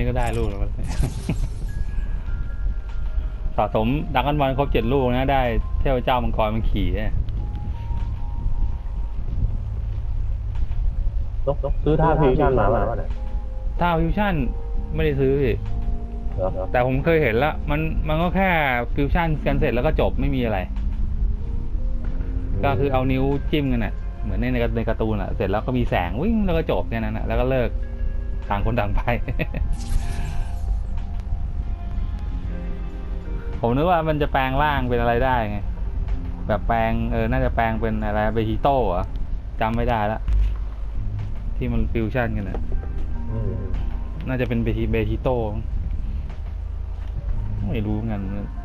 อ๋อนี่ก็ได้ลูกแล้วสะสมดักกันบอลครบเจ็ดลูกนะ ได้เทพเจ้ามังกรมันขี่เนี่ยต้องซื้อท่าฟิวชั่นมาป่ะถ้าฟิวชั่นไม่ได้ซื้อพี่เหรอแต่ผมเคยเห็นแล้ว มันมันก็แค่ฟิวชั่นกันเสร็จแล้วก็จบไม่มีอะไร ก็คือเอานิ้วจิ้มกันน่ะ เหมือนในในในการ์ตูนอะ เสร็จแล้วก็มีแสงวิ่งแล้วก็จบแค่นั้นอะ แล้วก็เลิก ต่างคนต่างไป ผมนึกว่ามันจะแปลงร่างเป็นอะไรได้ไง แบบแปลงเออ น่าจะแปลงเป็นอะไรเบฮิโต้เหรอจำไม่ได้ละ ที่มันฟิวชั่นกันนะน่าจะเป็นเบฮิเบฮิโต้ไม่รู้เงิน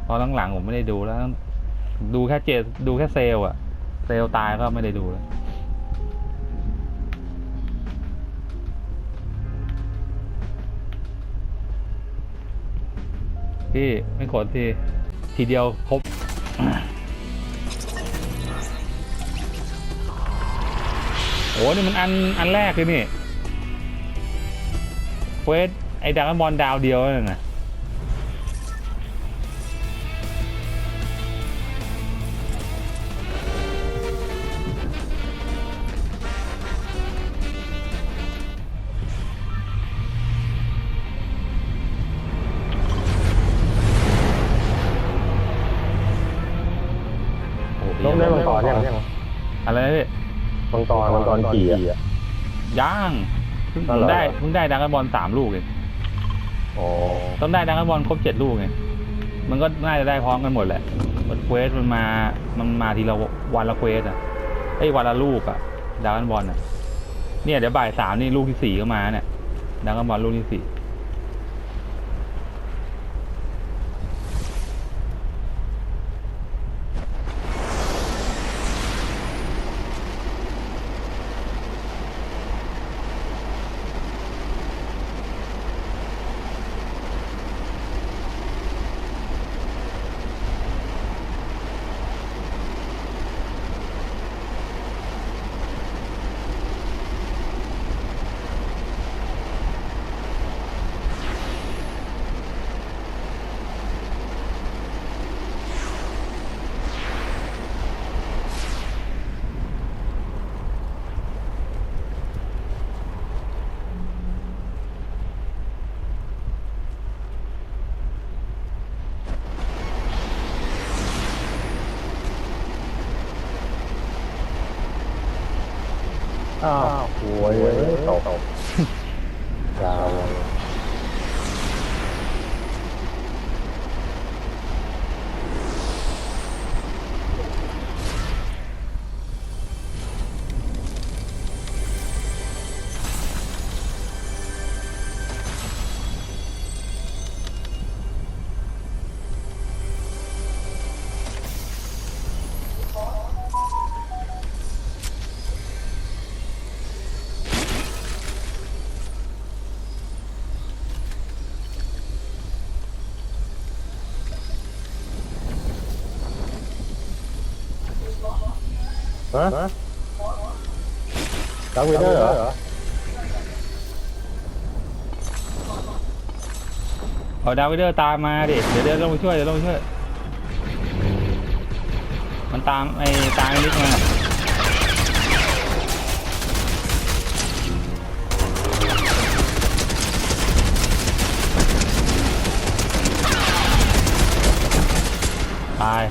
ตอนหลังๆผมไม่ได้ดูแล้ว ดูแค่เจดูแค่เซลล์อะเซลล์ตายก็ไม่ได้ดูแล้ว พี่ไม่กดทีทีเดียวครบโอ้นี่มันอันอันแรกเลยนี่เควสไอ้ดากอนบอลดาวเดียวนั่นนะ รมังกรขี่อะย่างเพิ่งอ๋ผอมเหรอได้เพิ่งได้ดังกันบอลสามลูกเองอ๋อต้องได้ดังกันบอลครบเจ็ดลูกไงมันก็น่าจะได้พร้อมกันหมดแหละมันเควสมันมา มันมาทีละวันละเควสอะไอ้ยวันละลูกอะดังกันบอลอะเนี่ยเดี๋ยวบ่ายสามนี่ลูกที่สี่ก็มาเนี่ยดังกันบอลลูกที่สี่ ฮะดักเวเดอร์เหรอเอาดาวเดอร์ตามมาดิเดี๋ยวเดี๋ยวลงไปช่วยเดี๋ยวลงไปช่วย มันตามไอ้ตามไอ้นิกมาตาย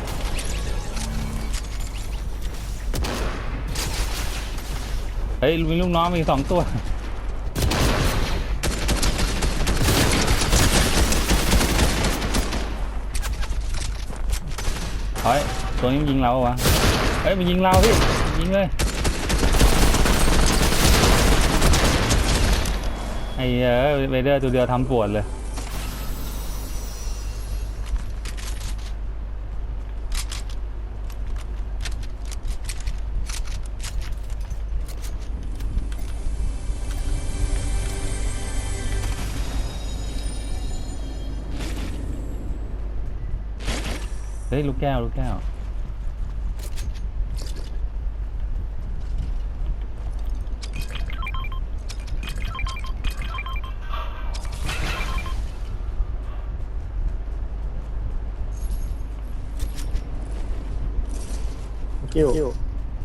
ฮ้ยมีลูกน้องมีสองตัวเฮ้ยตัวนี้มันยิงเราเหรอวะเฮ้ยมันยิงเราพี่ยิงเลยไอ้เออเวเดอร์ตัวเดียวทำปวดเลย ฮ้ยลูกแก้วลูกแก้ว กิ้ว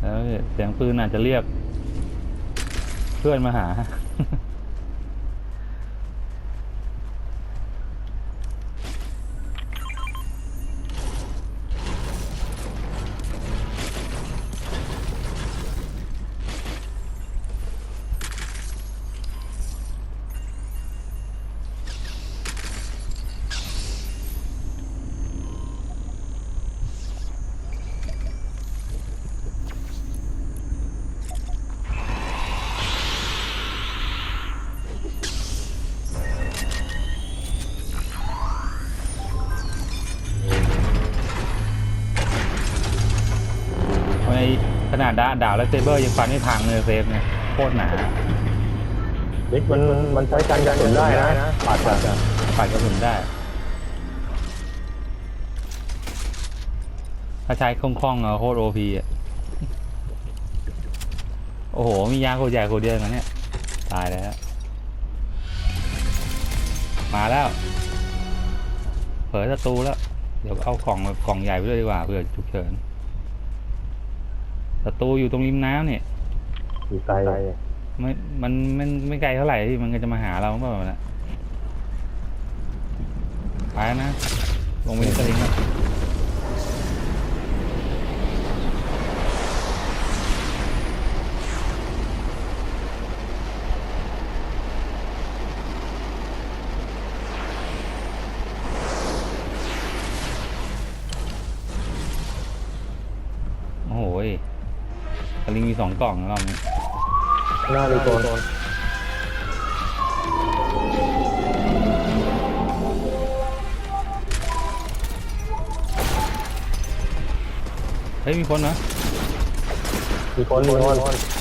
แล้วเสียงปืนอาจจะเรียก เพื่อนมาหา ขนาดดาดาวและเซเบอร์ยังฟันไม่พังเลยเซฟเนี่ยโคตรหนานิกมันมันใช้การกระสุนได้นะปัดอะปัดกระสุนได้ ถ้าใช้คล่องๆเอาโคตรโอพีอะโอ้โห มียางโคตรใหญ่โคตรเดียวกันเนี่ย ตายแล้ว มาแล้ว เผยศัตรูแล้ว เดี๋ยวเอากล่องกล่องใหญ่ไปด้วยดีกว่าเผื่อฉุกเฉิน ศัตรูอยู่ตรงริมน้ำเนี่ยอยู่ไกลไม่มันมันไม่ไกลเท่าไหร่ที่มันก็จะมาหาเราเปล่านะไปนะลงไปในสลิงแล้ กล่องแล้วรอบนี้หน้ามีตัวเฮ้ยมีคนนะมีคนมีคน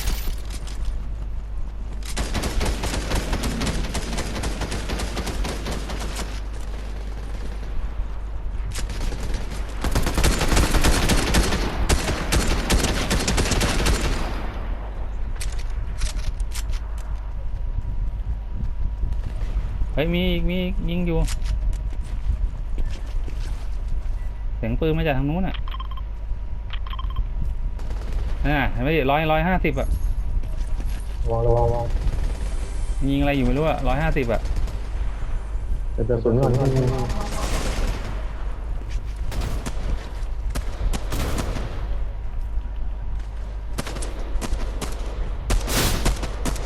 ฮ้ยมีอีกมีอีกยิงอยู่ เสียงปืนมาจากทางนู้นอะน่ะเห็นไหมร้อยร้อยห้าสิบอะระวังระวังระวังยิงอะไรอยู่ไม่รู้อะร้อยห้าสิบอะจะกระสุนก่อน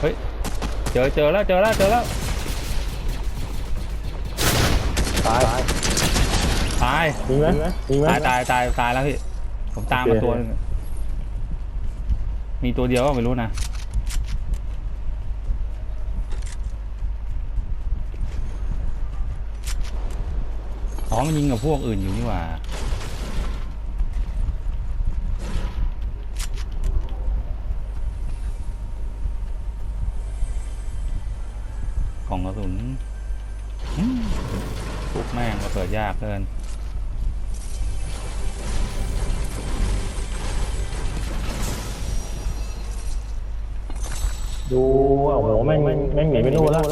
เฮ้ยเจอเจอแล้วเจอแล้วเจอแล้ว ตายตายยิงไหมยิงไหม ตายตายตายตายแล้วพี่ผมตามมาโอเค ตัวหนึงอะมีตัวเดียวก็ไม่รู้นะอ๋อมันยิงกับพวกอื่นอยู่นี่หว่ากล่องกระสุนอืมทุก แม่งมาเปิดยากเกินดูโอ้โหแม่งแม่งแม่งหนีไปนู่นแล้ว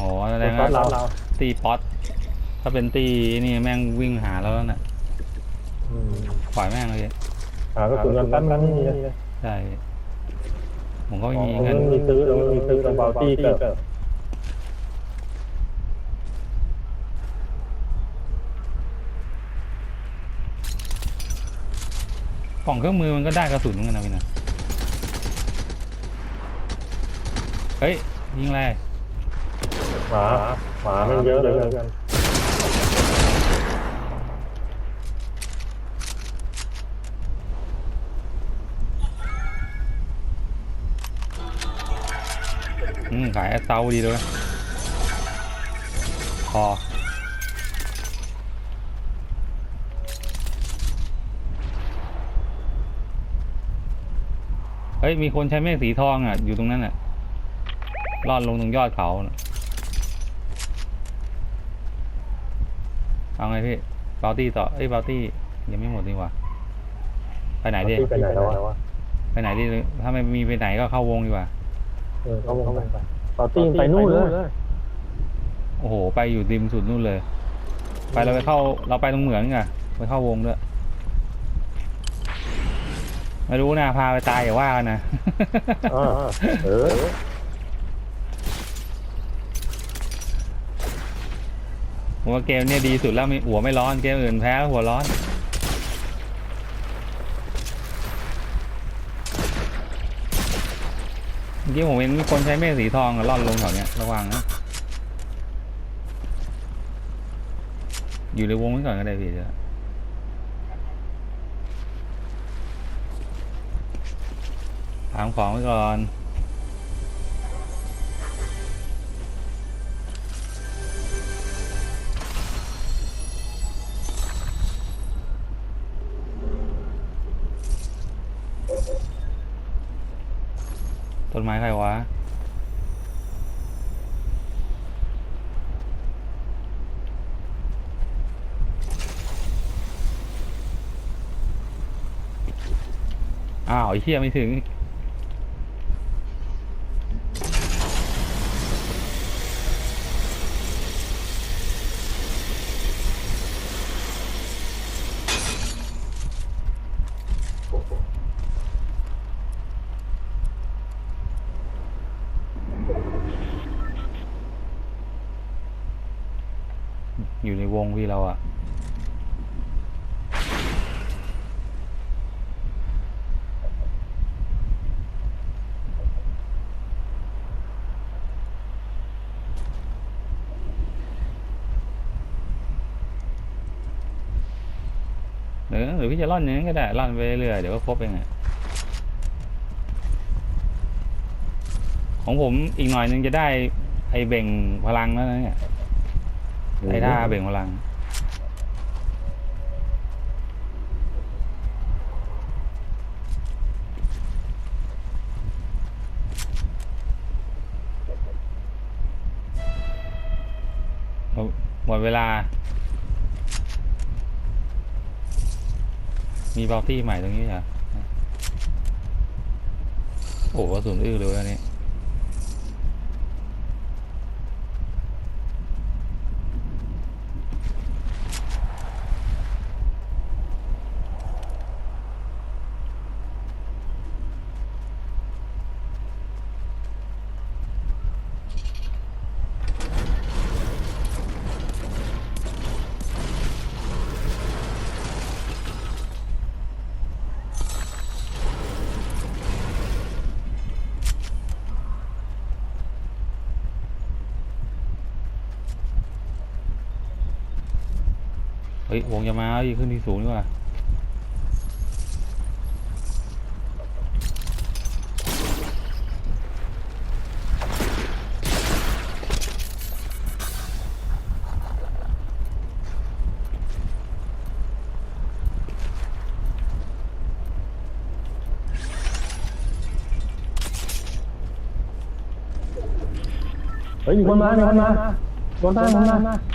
อ๋อแสดแต่งก็ว่าเราเราตีป๊อตถ้าเป็นตีนี่แม่งวิ่งหาเราแล้วน่ะอืมปล่อยแม่งเลยหากระสุนกันตั้นนี่เลยใช่ผมก็อ๋ไม่อมีมัเงินนมีซื้อแล้วมันมีซื้อตรงเบาตี้เกิด กล่องเครื่องมือมันก็ได้กระสุนเหมือนกันนะพี่นะเฮ้ยยิงอะไรหมาหมามันเยอะเลยกันอืมขายแอสเซาดีเลยพอ ฮ้ยมีคนใช้เมฆสีทองอะ อยู่ตรงนั้นอะลอดลงตรงยอดเขาน่ะเอาไงพี่บาตี้ต่อเอ้ยบาตี้ยังไม่หมดนี่หว่าไปไหนดีที่ไปไหนแล้ววะไปไหนดีถ้าไม่มีไปไหนก็เข้าวงดีกว่าเออเขาวงไปเบาตี้ไปนู่นเลยโอ้โห ไปอยู่ริมสุดนู่นเลย ไปเราไปเข้าเราไปตรงเหมืองอะไปเข้าวงด้วย ไม่รู้นะพาไปตายอย่าว่ากันนะเออเออผมว่าเกมเนี่ยดีสุดแล้วมีหัวไม่ร้อนเกมอื่นแพ้แล้วหัวร้อนเมื่อกี้ผมเห็นมีคนใช้เมฆสีทองอะล่อนลงแถวเนี้ยระวังนะอยู่ในวงไว้ก่อนก็ได้พี่เดี๋ยว ถามของไว้ก่อน ต้นไม้ใครวะอ้าวไอ้เหี้ยไม่ถึง อยู่ในวงพี่เราอะหรือหรือพี่จะล่อนอย่างนั้นก็ได้ล่อนไปเรื่อยเดี๋ยวก็ครบเองอะของผมอีกหน่อยนึงจะได้ไอเบ่งพลังแล้วนะเนี่ย ไอ้าเบ่งพลัง หมดเวลา มีบอลตี้ใหม่ตรงนี้เหรอ โอ้โหกระสุนอื้อเลยอันนี้ ฮ้ยวงจะมาอีกขึ้นที่สูงดีกว่าเฮ้ยมีคนมามีคนมาโดนตั้นมา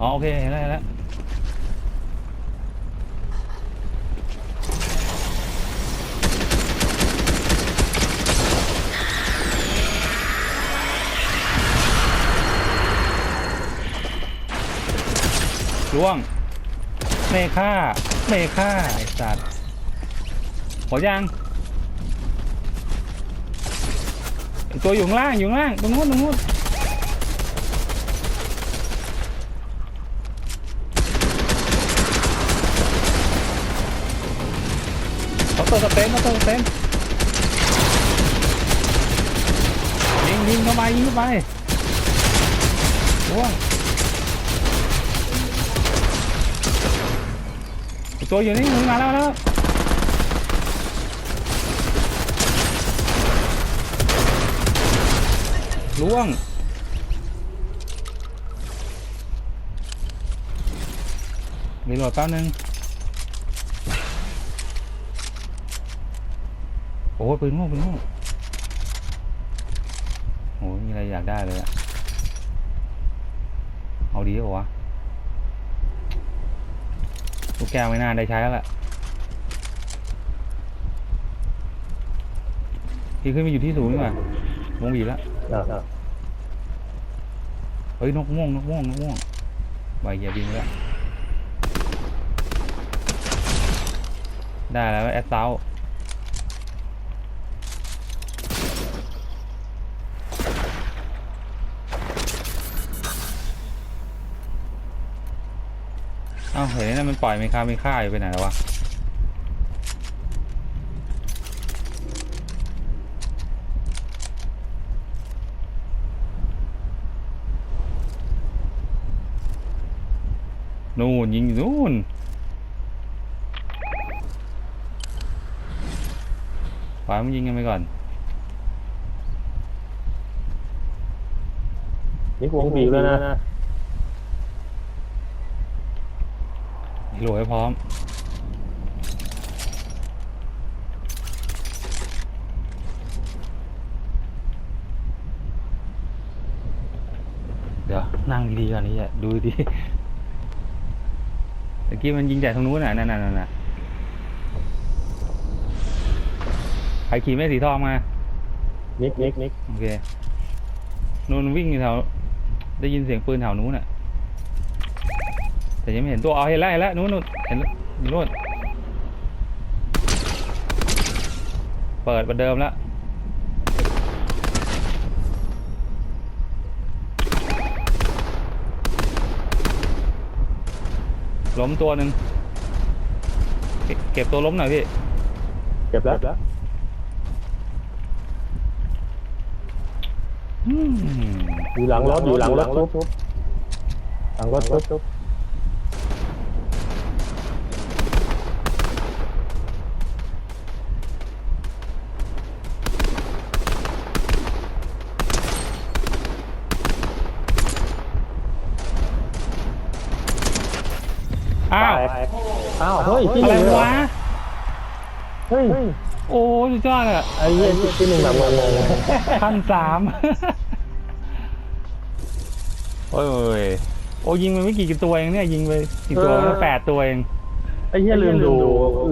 อ๋อโอเคเห็นแล้วเห็นแล้วล่วงเมฆ่าเมฆ่าไอ้สัตว์หมดยังตัวอยู่ข้างล่างอยู่ข้างล่างตรงนู้นตรงนู้น เขาเติมสเต็มาติมสเต็มยิงยิงเข้าไปยิงเข้าไปล่วงไอ้ตัวอยู่นี่มึงมาแล้วแล้วล่วงรีโหลดแป๊บนึง อ้ยปืนโง่ปืนโง่โอ้ยมีอะไรอยากได้เลยอะเอาดีเหรอวะลูกแก้วไม่น่าได้ใช้แล้วล่ะพี่ขึ้นไปอยู่ที่สูงดีกว่าวงบีบแล้วอ่าเฮ้ยนกม่วงนกม่วงนกม่วงใบเหยียบบินไปแล้วได้แล้วแอดเซา อ้าเห็นนั่นมันปล่อยไม่ค่าไม่ค่าอยู่ไปไหนแล้ววะนู่นยิงอยู่นู่นขวามันยิงกันไปก่อน นี่วงบีบแล้วนะ โหลดให้พร้อม เดี๋ยว นั่งดีๆก่อนนี่แหละดูดีตะกี้มันยิงจากทางนู้นน่ะนั่นน่ะนั่นน่ะใครขี่แม่สีทองมา นิกนิกนิกโอเคนู่นวิ่งอยู่แถว ได้ยินเสียงปืนแถวนู้นน่ะ แต่ยังไม่เห็นตัวเอาเห็นแล้วเห็นแล้วนู้นนู้นเห็นแล้วอยู่นู้นเปิดประเดิมแล้วล้มตัวหนึ่งเก็บเก็บตัวล้มหน่อยพี่ เก็บแล้วอืมอยู่หลังรถอยู่หลังรถปุ๊บปุ๊บหลังรถปุ๊บปุ๊บ อ้าว แตก อ้าวเฮ้ยที่หอะไรนึ่งเหรอวะ เฮ้ยโอ้สุดยอดอะไอ้เหี้ยที่หนึ่งแบบงงขั้นสามโอ้ยโอ้ยโอ้ยิงไปไม่กี่ตัวเองเนี่ย ยิงไปกี่ตัววะแปดตัวเอง ๆไอ้เหี้ยลืมดู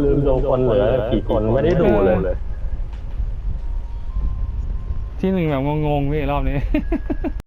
ลืมดูคนเหลือกี่คนไม่ได้ดูเลยที่หนึ่งแบบงงๆพี่รอบนี้